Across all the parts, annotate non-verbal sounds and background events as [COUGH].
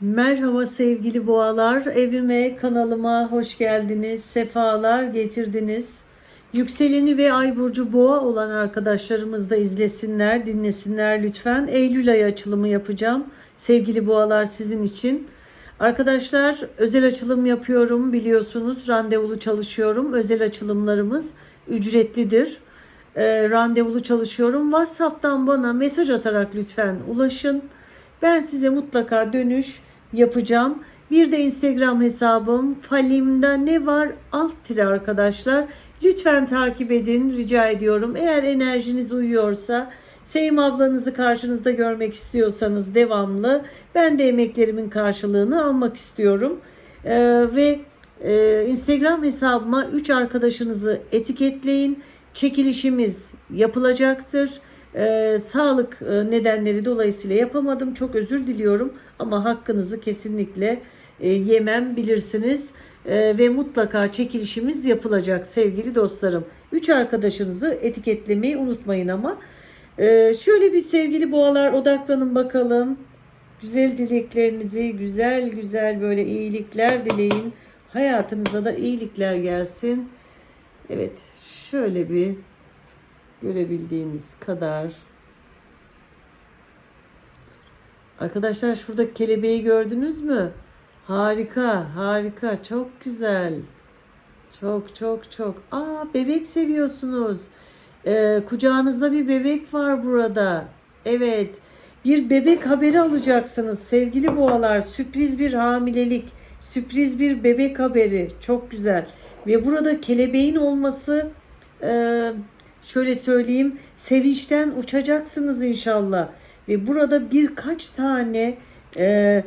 Merhaba sevgili boğalar, evime, kanalıma hoş geldiniz, sefalar getirdiniz. Yükseleni ve ay burcu boğa olan arkadaşlarımız da izlesinler, dinlesinler lütfen. Eylül ayı açılımı yapacağım. Sevgili boğalar sizin için. Arkadaşlar özel açılım yapıyorum biliyorsunuz. Randevulu çalışıyorum. Özel açılımlarımız ücretlidir. Ee, randevulu çalışıyorum. WhatsApp'tan bana mesaj atarak lütfen ulaşın. Ben size mutlaka dönüş yapacağım. Bir de Instagram hesabım Falim'de ne var alt tire arkadaşlar. Lütfen takip edin rica ediyorum. Eğer enerjiniz uyuyorsa Sevim ablanızı karşınızda görmek istiyorsanız devamlı ben de emeklerimin karşılığını almak istiyorum. Ee, ve e, Instagram hesabıma 3 arkadaşınızı etiketleyin. Çekilişimiz yapılacaktır. Ee, sağlık e, nedenleri dolayısıyla yapamadım. Çok özür diliyorum ama hakkınızı kesinlikle e, yemem bilirsiniz. E, ve mutlaka çekilişimiz yapılacak sevgili dostlarım. Üç arkadaşınızı etiketlemeyi unutmayın ama. E, şöyle bir sevgili boğalar odaklanın bakalım. Güzel dileklerinizi güzel güzel böyle iyilikler dileyin. Hayatınıza da iyilikler gelsin. Evet şöyle bir görebildiğimiz kadar. Arkadaşlar şurada kelebeği gördünüz mü? Harika, harika, çok güzel. Çok çok çok. Aa bebek seviyorsunuz. Ee, kucağınızda bir bebek var burada. Evet. Bir bebek haberi alacaksınız sevgili boğalar. Sürpriz bir hamilelik, sürpriz bir bebek haberi. Çok güzel. Ve burada kelebeğin olması e, şöyle söyleyeyim sevinçten uçacaksınız inşallah. Ve burada birkaç tane e,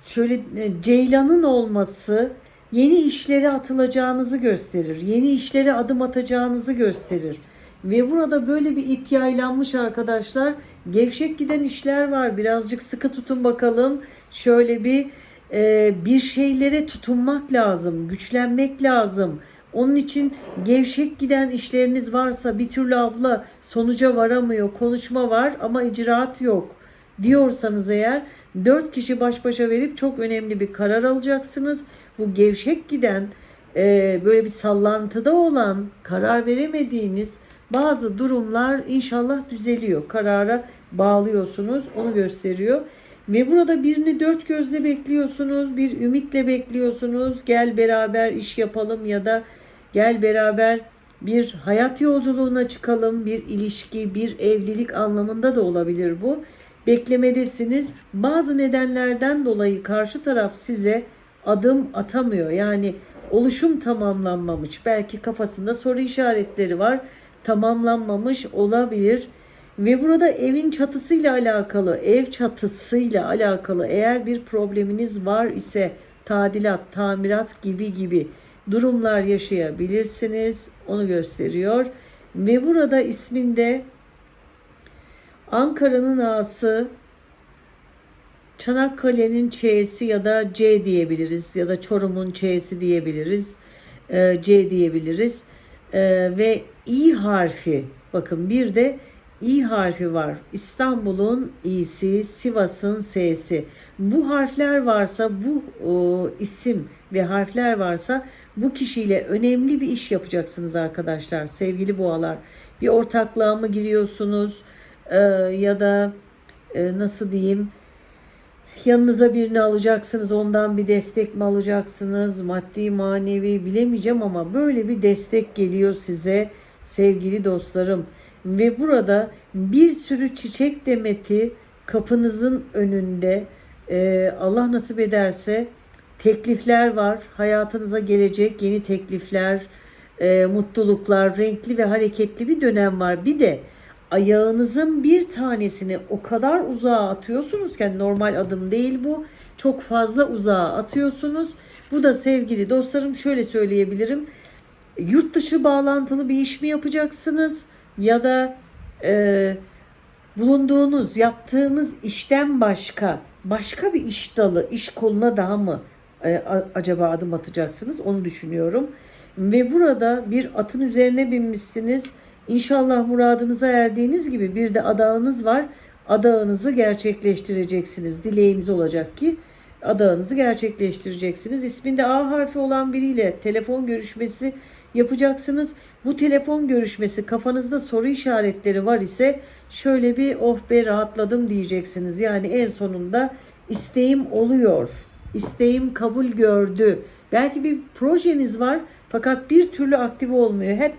şöyle e, ceylanın olması yeni işlere atılacağınızı gösterir. Yeni işlere adım atacağınızı gösterir. Ve burada böyle bir ip yaylanmış arkadaşlar. Gevşek giden işler var. Birazcık sıkı tutun bakalım. Şöyle bir e, bir şeylere tutunmak lazım. Güçlenmek lazım. Onun için gevşek giden işleriniz varsa bir türlü abla sonuca varamıyor. Konuşma var ama icraat yok diyorsanız eğer dört kişi baş başa verip çok önemli bir karar alacaksınız. Bu gevşek giden e, böyle bir sallantıda olan karar veremediğiniz bazı durumlar inşallah düzeliyor. Karara bağlıyorsunuz onu gösteriyor. Ve burada birini dört gözle bekliyorsunuz, bir ümitle bekliyorsunuz. Gel beraber iş yapalım ya da gel beraber bir hayat yolculuğuna çıkalım, bir ilişki, bir evlilik anlamında da olabilir bu. Beklemedesiniz. Bazı nedenlerden dolayı karşı taraf size adım atamıyor. Yani oluşum tamamlanmamış. Belki kafasında soru işaretleri var. Tamamlanmamış olabilir. Ve burada evin çatısıyla alakalı, ev çatısıyla alakalı eğer bir probleminiz var ise tadilat, tamirat gibi gibi durumlar yaşayabilirsiniz. Onu gösteriyor. Ve burada isminde Ankara'nın A'sı, Çanakkale'nin Ç'si ya da C diyebiliriz ya da Çorum'un Ç'si diyebiliriz. Ee, C diyebiliriz. Ee, ve İ harfi bakın bir de İ harfi var. İstanbul'un İ'si, Sivas'ın S'si. Bu harfler varsa, bu o, isim ve harfler varsa bu kişiyle önemli bir iş yapacaksınız arkadaşlar. Sevgili boğalar. Bir ortaklığa mı giriyorsunuz? Ee, ya da e, nasıl diyeyim? Yanınıza birini alacaksınız, ondan bir destek mi alacaksınız? Maddi, manevi bilemeyeceğim ama böyle bir destek geliyor size sevgili dostlarım. Ve burada bir sürü çiçek demeti kapınızın önünde e, Allah nasip ederse teklifler var. Hayatınıza gelecek yeni teklifler, e, mutluluklar, renkli ve hareketli bir dönem var. Bir de ayağınızın bir tanesini o kadar uzağa atıyorsunuz ki yani normal adım değil bu. Çok fazla uzağa atıyorsunuz. Bu da sevgili dostlarım şöyle söyleyebilirim. Yurt dışı bağlantılı bir iş mi yapacaksınız? Ya da e, bulunduğunuz, yaptığınız işten başka başka bir iş dalı, iş koluna daha mı e, acaba adım atacaksınız? Onu düşünüyorum. Ve burada bir atın üzerine binmişsiniz. İnşallah muradınıza erdiğiniz gibi bir de adağınız var. adağınızı gerçekleştireceksiniz. Dileğiniz olacak ki adağınızı gerçekleştireceksiniz. İsminde A harfi olan biriyle telefon görüşmesi yapacaksınız. Bu telefon görüşmesi kafanızda soru işaretleri var ise şöyle bir oh be rahatladım diyeceksiniz. Yani en sonunda isteğim oluyor. İsteğim kabul gördü. Belki bir projeniz var fakat bir türlü aktive olmuyor. Hep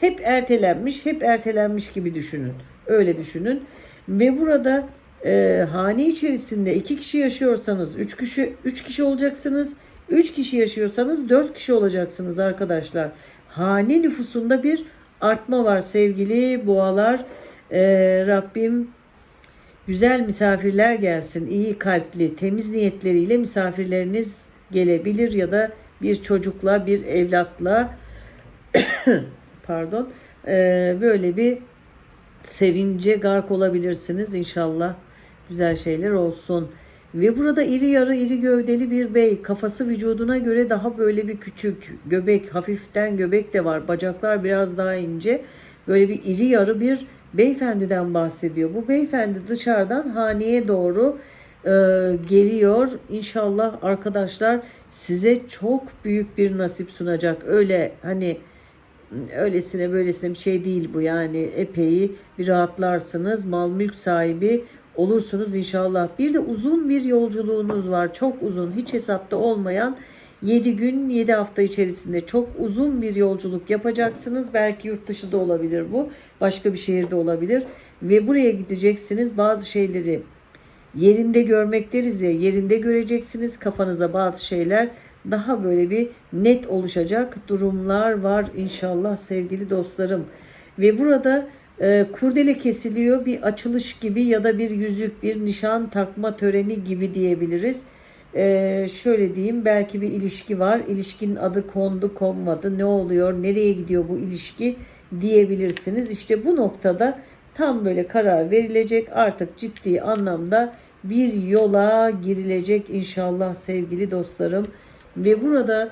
hep ertelenmiş, hep ertelenmiş gibi düşünün. Öyle düşünün. Ve burada e, hane içerisinde iki kişi yaşıyorsanız üç kişi üç kişi olacaksınız. Üç kişi yaşıyorsanız dört kişi olacaksınız arkadaşlar. Hane nüfusunda bir artma var sevgili boğalar. E, Rabbim güzel misafirler gelsin. iyi kalpli, temiz niyetleriyle misafirleriniz gelebilir ya da bir çocukla, bir evlatla [COUGHS] pardon e, böyle bir sevince gark olabilirsiniz inşallah. Güzel şeyler olsun. Ve burada iri yarı iri gövdeli bir bey. Kafası vücuduna göre daha böyle bir küçük. Göbek hafiften göbek de var. Bacaklar biraz daha ince. Böyle bir iri yarı bir beyefendiden bahsediyor. Bu beyefendi dışarıdan haneye doğru e, geliyor. İnşallah arkadaşlar size çok büyük bir nasip sunacak. Öyle hani öylesine böylesine bir şey değil bu yani epey bir rahatlarsınız mal mülk sahibi olursunuz inşallah. Bir de uzun bir yolculuğunuz var çok uzun hiç hesapta olmayan 7 gün 7 hafta içerisinde çok uzun bir yolculuk yapacaksınız. Belki yurt dışı da olabilir bu. Başka bir şehirde olabilir. Ve buraya gideceksiniz. Bazı şeyleri yerinde görmek deriz ya yerinde göreceksiniz. Kafanıza bazı şeyler daha böyle bir net oluşacak durumlar var inşallah sevgili dostlarım. Ve burada e, kurdele kesiliyor bir açılış gibi ya da bir yüzük bir nişan takma töreni gibi diyebiliriz. E, şöyle diyeyim belki bir ilişki var. İlişkinin adı kondu konmadı ne oluyor nereye gidiyor bu ilişki diyebilirsiniz. İşte bu noktada tam böyle karar verilecek artık ciddi anlamda bir yola girilecek inşallah sevgili dostlarım. Ve burada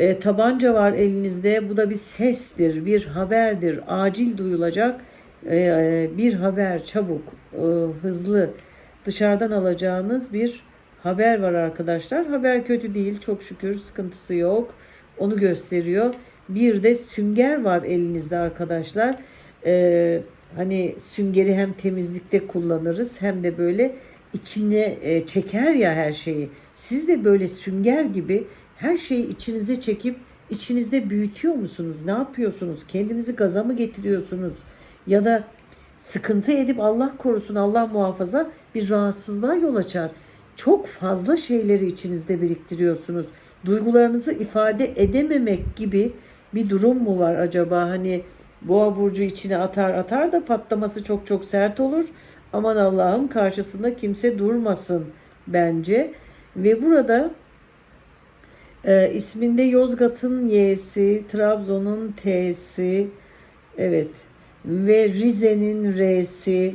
e, tabanca var elinizde. Bu da bir sestir, bir haberdir. Acil duyulacak e, bir haber, çabuk, e, hızlı dışarıdan alacağınız bir haber var arkadaşlar. Haber kötü değil, çok şükür sıkıntısı yok. Onu gösteriyor. Bir de sünger var elinizde arkadaşlar. E, hani süngeri hem temizlikte kullanırız hem de böyle içine e, çeker ya her şeyi. Siz de böyle sünger gibi her şeyi içinize çekip içinizde büyütüyor musunuz? Ne yapıyorsunuz? Kendinizi gaza mı getiriyorsunuz? Ya da sıkıntı edip Allah korusun, Allah muhafaza bir rahatsızlığa yol açar. Çok fazla şeyleri içinizde biriktiriyorsunuz. Duygularınızı ifade edememek gibi bir durum mu var acaba? Hani boğa burcu içine atar atar da patlaması çok çok sert olur. Aman Allah'ım karşısında kimse durmasın bence. Ve burada e, isminde Yozgat'ın Y'si, Trabzon'un T'si, evet ve Rize'nin R'si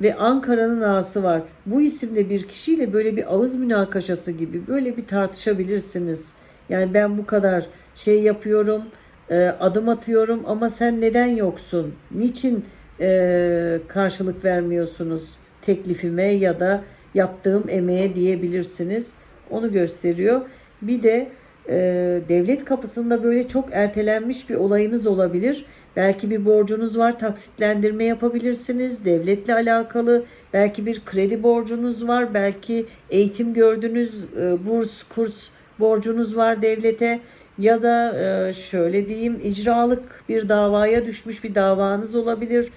ve Ankara'nın A'sı var. Bu isimde bir kişiyle böyle bir ağız münakaşası gibi böyle bir tartışabilirsiniz. Yani ben bu kadar şey yapıyorum, e, adım atıyorum ama sen neden yoksun? Niçin e, karşılık vermiyorsunuz teklifime ya da yaptığım emeğe diyebilirsiniz. Onu gösteriyor. Bir de e, devlet kapısında böyle çok ertelenmiş bir olayınız olabilir. Belki bir borcunuz var, taksitlendirme yapabilirsiniz. Devletle alakalı belki bir kredi borcunuz var, belki eğitim gördüğünüz e, burs, kurs borcunuz var devlete ya da e, şöyle diyeyim icralık bir davaya düşmüş bir davanız olabilir.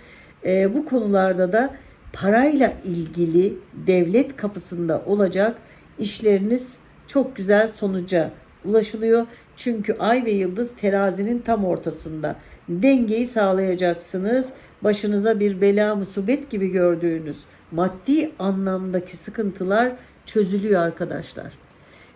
E, bu konularda da parayla ilgili devlet kapısında olacak işleriniz çok güzel sonuca ulaşılıyor. Çünkü ay ve yıldız terazinin tam ortasında. Dengeyi sağlayacaksınız. Başınıza bir bela musibet gibi gördüğünüz maddi anlamdaki sıkıntılar çözülüyor arkadaşlar.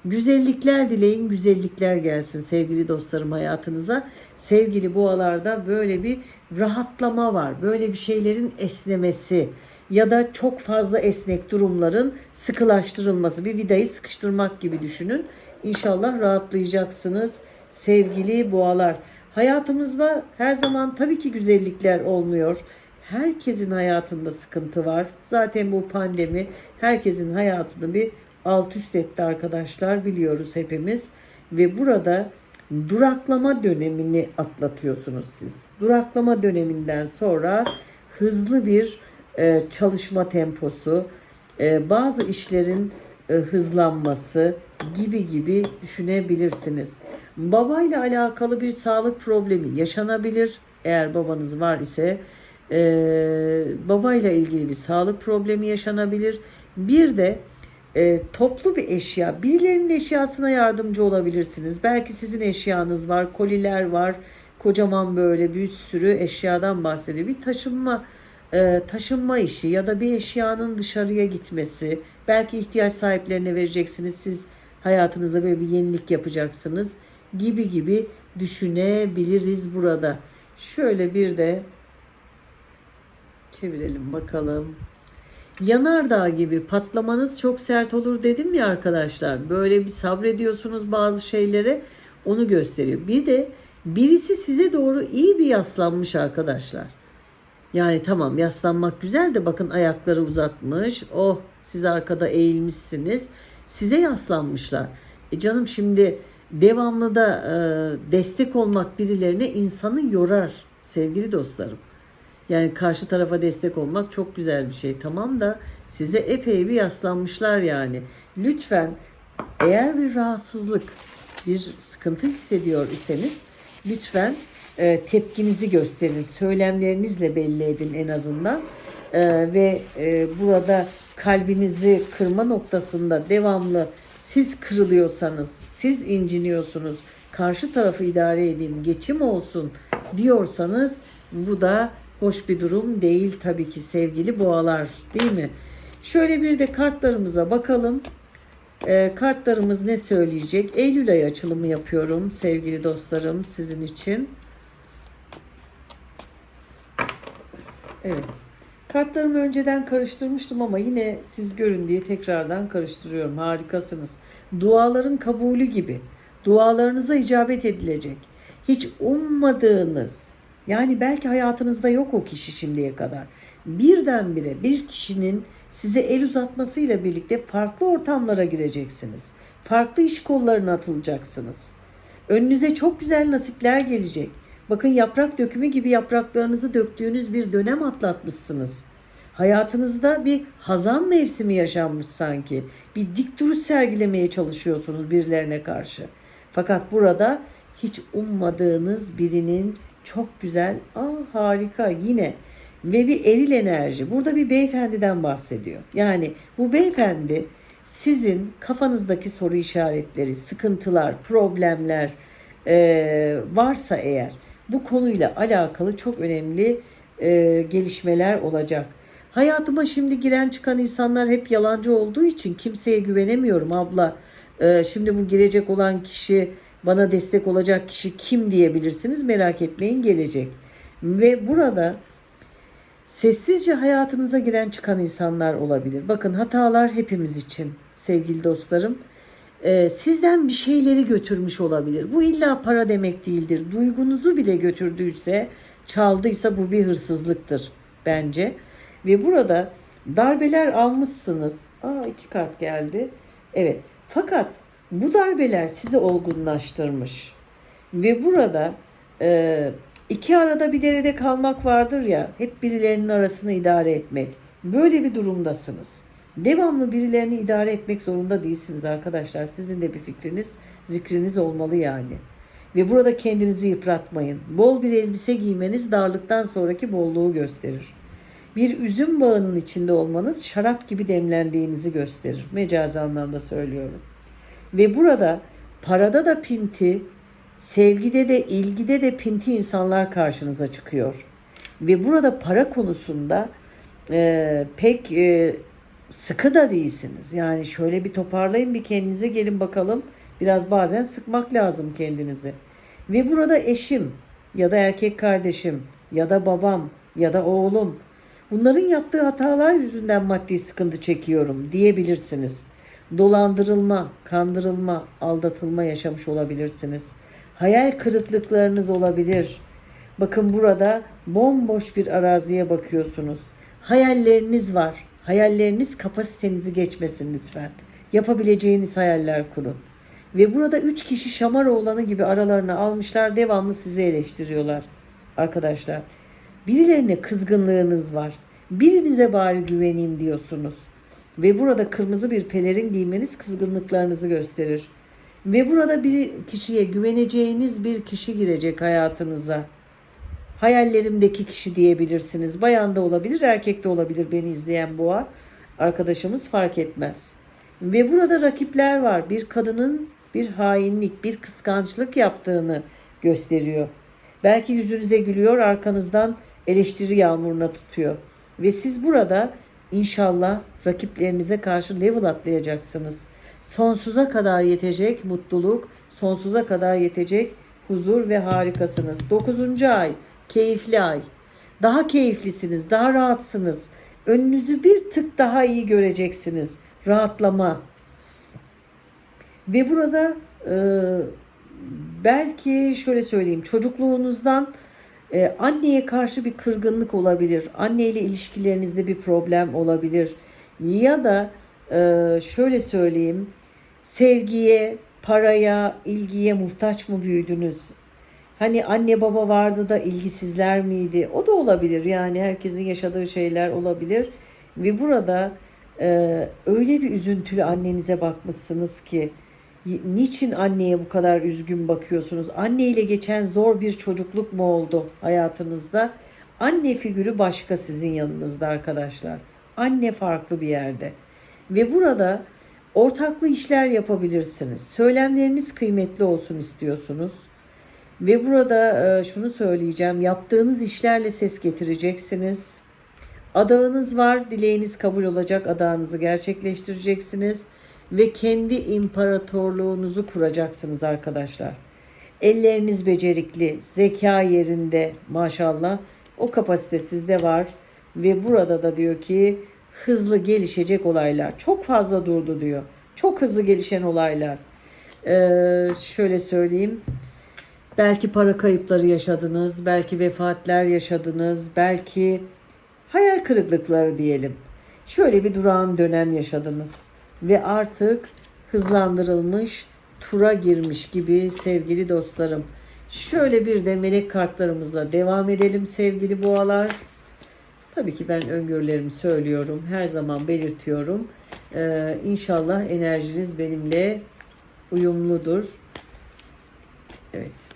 Güzellikler dileyin, güzellikler gelsin sevgili dostlarım hayatınıza. Sevgili boğalarda böyle bir rahatlama var. Böyle bir şeylerin esnemesi ya da çok fazla esnek durumların sıkılaştırılması. Bir vidayı sıkıştırmak gibi düşünün. İnşallah rahatlayacaksınız sevgili boğalar. Hayatımızda her zaman tabii ki güzellikler olmuyor. Herkesin hayatında sıkıntı var. Zaten bu pandemi herkesin hayatını bir alt üst etti arkadaşlar biliyoruz hepimiz. Ve burada duraklama dönemini atlatıyorsunuz siz. Duraklama döneminden sonra hızlı bir e, çalışma temposu, e, bazı işlerin e, hızlanması gibi gibi düşünebilirsiniz. Babayla alakalı bir sağlık problemi yaşanabilir. Eğer babanız var ise e, babayla ilgili bir sağlık problemi yaşanabilir. Bir de e, toplu bir eşya, birilerinin eşyasına yardımcı olabilirsiniz. Belki sizin eşyanız var, koliler var, kocaman böyle bir sürü eşyadan bahsediyor. Bir taşınma e, taşınma işi ya da bir eşyanın dışarıya gitmesi, belki ihtiyaç sahiplerine vereceksiniz. Siz hayatınızda böyle bir yenilik yapacaksınız gibi gibi düşünebiliriz burada. Şöyle bir de çevirelim bakalım. Yanardağ gibi patlamanız çok sert olur dedim ya arkadaşlar. Böyle bir sabrediyorsunuz bazı şeylere onu gösteriyor. Bir de birisi size doğru iyi bir yaslanmış arkadaşlar. Yani tamam yaslanmak güzel de bakın ayakları uzatmış. Oh siz arkada eğilmişsiniz. Size yaslanmışlar. E canım şimdi devamlı da e, destek olmak birilerine insanı yorar sevgili dostlarım. Yani karşı tarafa destek olmak çok güzel bir şey tamam da size epey bir yaslanmışlar yani. Lütfen eğer bir rahatsızlık, bir sıkıntı hissediyor iseniz lütfen e, tepkinizi gösterin. Söylemlerinizle belli edin en azından. E, ve e, burada kalbinizi kırma noktasında devamlı siz kırılıyorsanız, siz inciniyorsunuz, karşı tarafı idare edeyim, geçim olsun diyorsanız bu da hoş bir durum değil tabii ki sevgili boğalar değil mi? Şöyle bir de kartlarımıza bakalım. E, kartlarımız ne söyleyecek? Eylül ayı açılımı yapıyorum sevgili dostlarım sizin için. Evet. Kartlarımı önceden karıştırmıştım ama yine siz görün diye tekrardan karıştırıyorum. Harikasınız. Duaların kabulü gibi. Dualarınıza icabet edilecek. Hiç ummadığınız, yani belki hayatınızda yok o kişi şimdiye kadar. Birdenbire bir kişinin size el uzatmasıyla birlikte farklı ortamlara gireceksiniz. Farklı iş kollarına atılacaksınız. Önünüze çok güzel nasipler gelecek. Bakın yaprak dökümü gibi yapraklarınızı döktüğünüz bir dönem atlatmışsınız. Hayatınızda bir hazan mevsimi yaşanmış sanki. Bir dik duruş sergilemeye çalışıyorsunuz birilerine karşı. Fakat burada hiç ummadığınız birinin çok güzel, aa harika yine ve bir eril enerji. Burada bir beyefendiden bahsediyor. Yani bu beyefendi sizin kafanızdaki soru işaretleri, sıkıntılar, problemler e, varsa eğer bu konuyla alakalı çok önemli e, gelişmeler olacak. Hayatıma şimdi giren çıkan insanlar hep yalancı olduğu için kimseye güvenemiyorum abla. E, şimdi bu girecek olan kişi bana destek olacak kişi kim diyebilirsiniz merak etmeyin gelecek. Ve burada sessizce hayatınıza giren çıkan insanlar olabilir. Bakın hatalar hepimiz için sevgili dostlarım. Ee, sizden bir şeyleri götürmüş olabilir. Bu illa para demek değildir. Duygunuzu bile götürdüyse, çaldıysa bu bir hırsızlıktır bence. Ve burada darbeler almışsınız. Aa iki kart geldi. Evet. Fakat bu darbeler sizi olgunlaştırmış. Ve burada e, iki arada bir derede kalmak vardır ya, hep birilerinin arasını idare etmek. Böyle bir durumdasınız. Devamlı birilerini idare etmek zorunda değilsiniz arkadaşlar. Sizin de bir fikriniz, zikriniz olmalı yani. Ve burada kendinizi yıpratmayın. Bol bir elbise giymeniz darlıktan sonraki bolluğu gösterir. Bir üzüm bağının içinde olmanız şarap gibi demlendiğinizi gösterir. Mecazi anlamda söylüyorum. Ve burada parada da pinti, sevgide de ilgide de pinti insanlar karşınıza çıkıyor. Ve burada para konusunda e, pek e, sıkı da değilsiniz. Yani şöyle bir toparlayın bir kendinize gelin bakalım. Biraz bazen sıkmak lazım kendinizi. Ve burada eşim ya da erkek kardeşim ya da babam ya da oğlum bunların yaptığı hatalar yüzünden maddi sıkıntı çekiyorum diyebilirsiniz. Dolandırılma, kandırılma, aldatılma yaşamış olabilirsiniz. Hayal kırıklıklarınız olabilir. Bakın burada bomboş bir araziye bakıyorsunuz. Hayalleriniz var. Hayalleriniz kapasitenizi geçmesin lütfen. Yapabileceğiniz hayaller kurun. Ve burada üç kişi Şamaroğlan'ı gibi aralarına almışlar devamlı sizi eleştiriyorlar arkadaşlar. Birilerine kızgınlığınız var. Birinize bari güveneyim diyorsunuz. Ve burada kırmızı bir pelerin giymeniz kızgınlıklarınızı gösterir. Ve burada bir kişiye güveneceğiniz bir kişi girecek hayatınıza. Hayallerimdeki kişi diyebilirsiniz. Bayan da olabilir, erkek de olabilir beni izleyen boğa. Arkadaşımız fark etmez. Ve burada rakipler var. Bir kadının bir hainlik, bir kıskançlık yaptığını gösteriyor. Belki yüzünüze gülüyor, arkanızdan eleştiri yağmuruna tutuyor. Ve siz burada inşallah rakiplerinize karşı level atlayacaksınız. Sonsuza kadar yetecek mutluluk, sonsuza kadar yetecek huzur ve harikasınız. 9. ay, keyifli ay. Daha keyiflisiniz, daha rahatsınız. Önünüzü bir tık daha iyi göreceksiniz. Rahatlama. Ve burada e, belki şöyle söyleyeyim çocukluğunuzdan e, anneye karşı bir kırgınlık olabilir. Anne ile ilişkilerinizde bir problem olabilir. Ya da e, şöyle söyleyeyim sevgiye, paraya, ilgiye muhtaç mı büyüdünüz? Hani anne baba vardı da ilgisizler miydi? O da olabilir. Yani herkesin yaşadığı şeyler olabilir. Ve burada e, öyle bir üzüntülü annenize bakmışsınız ki niçin anneye bu kadar üzgün bakıyorsunuz? Anne ile geçen zor bir çocukluk mu oldu hayatınızda? Anne figürü başka sizin yanınızda arkadaşlar. Anne farklı bir yerde. Ve burada ortaklı işler yapabilirsiniz. Söylemleriniz kıymetli olsun istiyorsunuz. Ve burada e, şunu söyleyeceğim. Yaptığınız işlerle ses getireceksiniz. Adağınız var. Dileğiniz kabul olacak. Adağınızı gerçekleştireceksiniz. Ve kendi imparatorluğunuzu kuracaksınız arkadaşlar. Elleriniz becerikli, zeka yerinde maşallah. O kapasite sizde var. Ve burada da diyor ki hızlı gelişecek olaylar. Çok fazla durdu diyor. Çok hızlı gelişen olaylar. Ee, şöyle söyleyeyim. Belki para kayıpları yaşadınız, belki vefatler yaşadınız, belki hayal kırıklıkları diyelim. Şöyle bir durağan dönem yaşadınız ve artık hızlandırılmış tura girmiş gibi sevgili dostlarım. Şöyle bir de melek kartlarımızla devam edelim sevgili boğalar. Tabii ki ben öngörülerimi söylüyorum. Her zaman belirtiyorum. Ee, inşallah enerjiniz benimle uyumludur. Evet.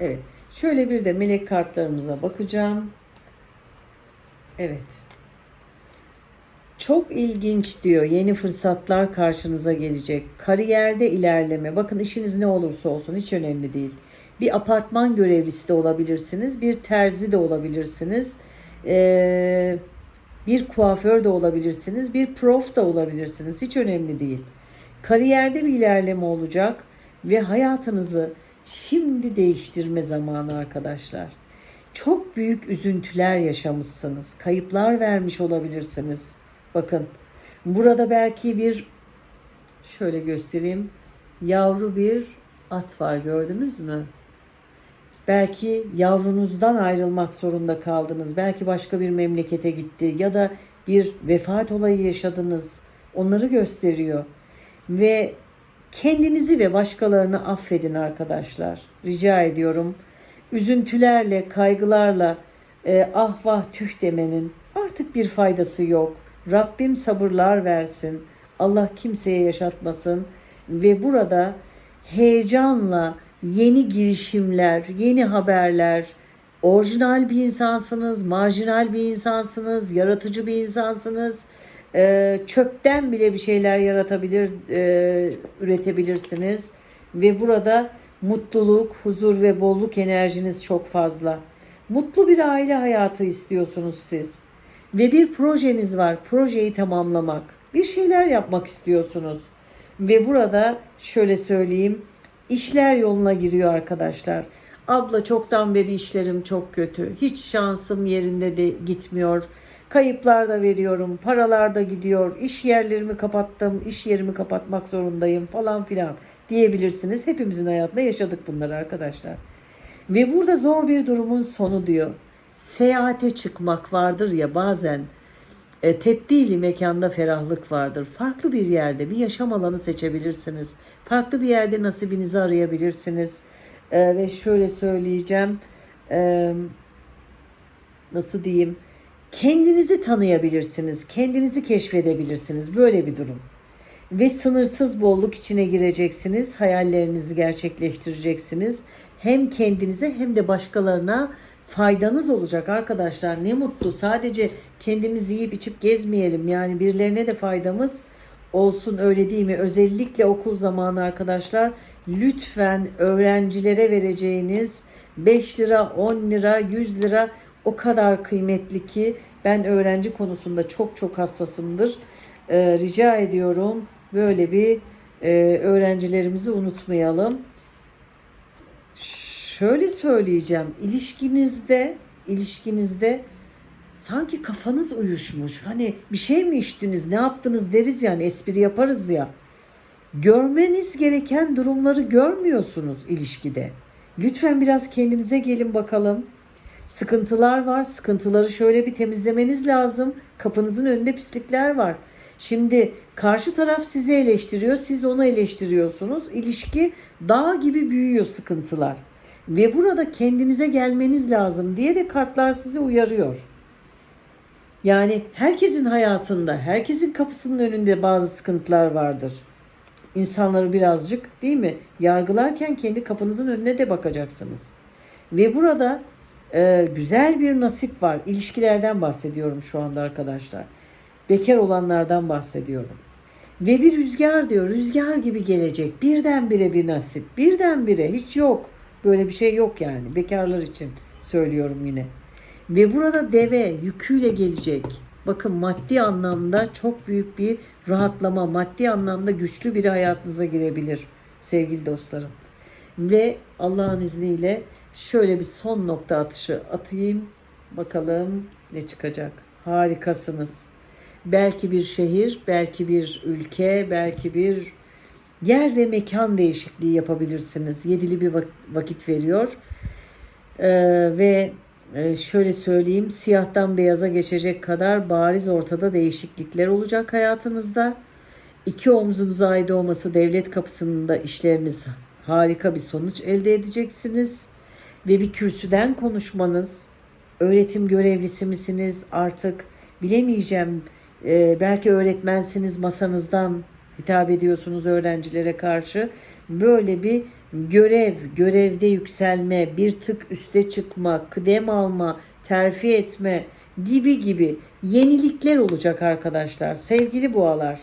Evet. Şöyle bir de melek kartlarımıza bakacağım. Evet. Çok ilginç diyor. Yeni fırsatlar karşınıza gelecek. Kariyerde ilerleme. Bakın işiniz ne olursa olsun hiç önemli değil. Bir apartman görevlisi de olabilirsiniz. Bir terzi de olabilirsiniz. Ee, bir kuaför de olabilirsiniz. Bir prof da olabilirsiniz. Hiç önemli değil. Kariyerde bir ilerleme olacak ve hayatınızı şimdi değiştirme zamanı arkadaşlar. Çok büyük üzüntüler yaşamışsınız. Kayıplar vermiş olabilirsiniz. Bakın burada belki bir şöyle göstereyim. Yavru bir at var gördünüz mü? Belki yavrunuzdan ayrılmak zorunda kaldınız. Belki başka bir memlekete gitti ya da bir vefat olayı yaşadınız. Onları gösteriyor. Ve kendinizi ve başkalarını affedin arkadaşlar. Rica ediyorum. Üzüntülerle, kaygılarla e, ah vah tüh demenin artık bir faydası yok. Rabbim sabırlar versin. Allah kimseye yaşatmasın ve burada heyecanla yeni girişimler, yeni haberler, orijinal bir insansınız, marjinal bir insansınız, yaratıcı bir insansınız. Ee, çöpten bile bir şeyler yaratabilir, e, üretebilirsiniz. Ve burada mutluluk, huzur ve bolluk enerjiniz çok fazla. Mutlu bir aile hayatı istiyorsunuz siz. Ve bir projeniz var. Projeyi tamamlamak. Bir şeyler yapmak istiyorsunuz. Ve burada şöyle söyleyeyim. işler yoluna giriyor arkadaşlar. Abla çoktan beri işlerim çok kötü. Hiç şansım yerinde de gitmiyor. Kayıplar da veriyorum, paralar da gidiyor, iş yerlerimi kapattım, iş yerimi kapatmak zorundayım falan filan diyebilirsiniz. Hepimizin hayatında yaşadık bunları arkadaşlar. Ve burada zor bir durumun sonu diyor. Seyahate çıkmak vardır ya bazen e, tebdili mekanda ferahlık vardır. Farklı bir yerde bir yaşam alanı seçebilirsiniz. Farklı bir yerde nasibinizi arayabilirsiniz. E, ve şöyle söyleyeceğim. E, nasıl diyeyim? Kendinizi tanıyabilirsiniz. Kendinizi keşfedebilirsiniz. Böyle bir durum. Ve sınırsız bolluk içine gireceksiniz. Hayallerinizi gerçekleştireceksiniz. Hem kendinize hem de başkalarına faydanız olacak arkadaşlar. Ne mutlu. Sadece kendimiz yiyip içip gezmeyelim. Yani birilerine de faydamız olsun öyle değil mi? Özellikle okul zamanı arkadaşlar lütfen öğrencilere vereceğiniz 5 lira, 10 lira, 100 lira o kadar kıymetli ki ben öğrenci konusunda çok çok hassasımdır. Ee, rica ediyorum böyle bir e, öğrencilerimizi unutmayalım. Şöyle söyleyeceğim. İlişkinizde, ilişkinizde sanki kafanız uyuşmuş. Hani bir şey mi içtiniz, ne yaptınız deriz yani espri yaparız ya. Görmeniz gereken durumları görmüyorsunuz ilişkide. Lütfen biraz kendinize gelin bakalım. Sıkıntılar var. Sıkıntıları şöyle bir temizlemeniz lazım. Kapınızın önünde pislikler var. Şimdi karşı taraf sizi eleştiriyor, siz onu eleştiriyorsunuz. İlişki dağ gibi büyüyor sıkıntılar. Ve burada kendinize gelmeniz lazım diye de kartlar sizi uyarıyor. Yani herkesin hayatında, herkesin kapısının önünde bazı sıkıntılar vardır. İnsanları birazcık değil mi? Yargılarken kendi kapınızın önüne de bakacaksınız. Ve burada e, güzel bir nasip var. İlişkilerden bahsediyorum şu anda arkadaşlar. Bekar olanlardan bahsediyorum. Ve bir rüzgar diyor. Rüzgar gibi gelecek. Birdenbire bir nasip. Birdenbire hiç yok. Böyle bir şey yok yani. Bekarlar için söylüyorum yine. Ve burada deve yüküyle gelecek. Bakın maddi anlamda çok büyük bir rahatlama, maddi anlamda güçlü bir hayatınıza girebilir sevgili dostlarım. Ve Allah'ın izniyle şöyle bir son nokta atışı atayım. Bakalım ne çıkacak. Harikasınız. Belki bir şehir, belki bir ülke, belki bir yer ve mekan değişikliği yapabilirsiniz. Yedili bir vakit veriyor. Ee, ve e, şöyle söyleyeyim siyahtan beyaza geçecek kadar bariz ortada değişiklikler olacak hayatınızda. İki omzunuz ait olması devlet kapısında işleriniz harika bir sonuç elde edeceksiniz. Ve bir kürsüden konuşmanız, öğretim görevlisi misiniz artık bilemeyeceğim. Ee, belki öğretmensiniz masanızdan hitap ediyorsunuz öğrencilere karşı. Böyle bir görev, görevde yükselme, bir tık üste çıkma, kıdem alma, terfi etme gibi gibi yenilikler olacak arkadaşlar. Sevgili boğalar.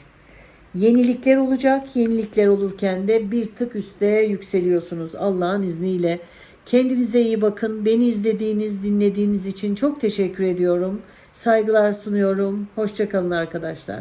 Yenilikler olacak. Yenilikler olurken de bir tık üste yükseliyorsunuz Allah'ın izniyle. Kendinize iyi bakın. Beni izlediğiniz, dinlediğiniz için çok teşekkür ediyorum. Saygılar sunuyorum. Hoşçakalın arkadaşlar.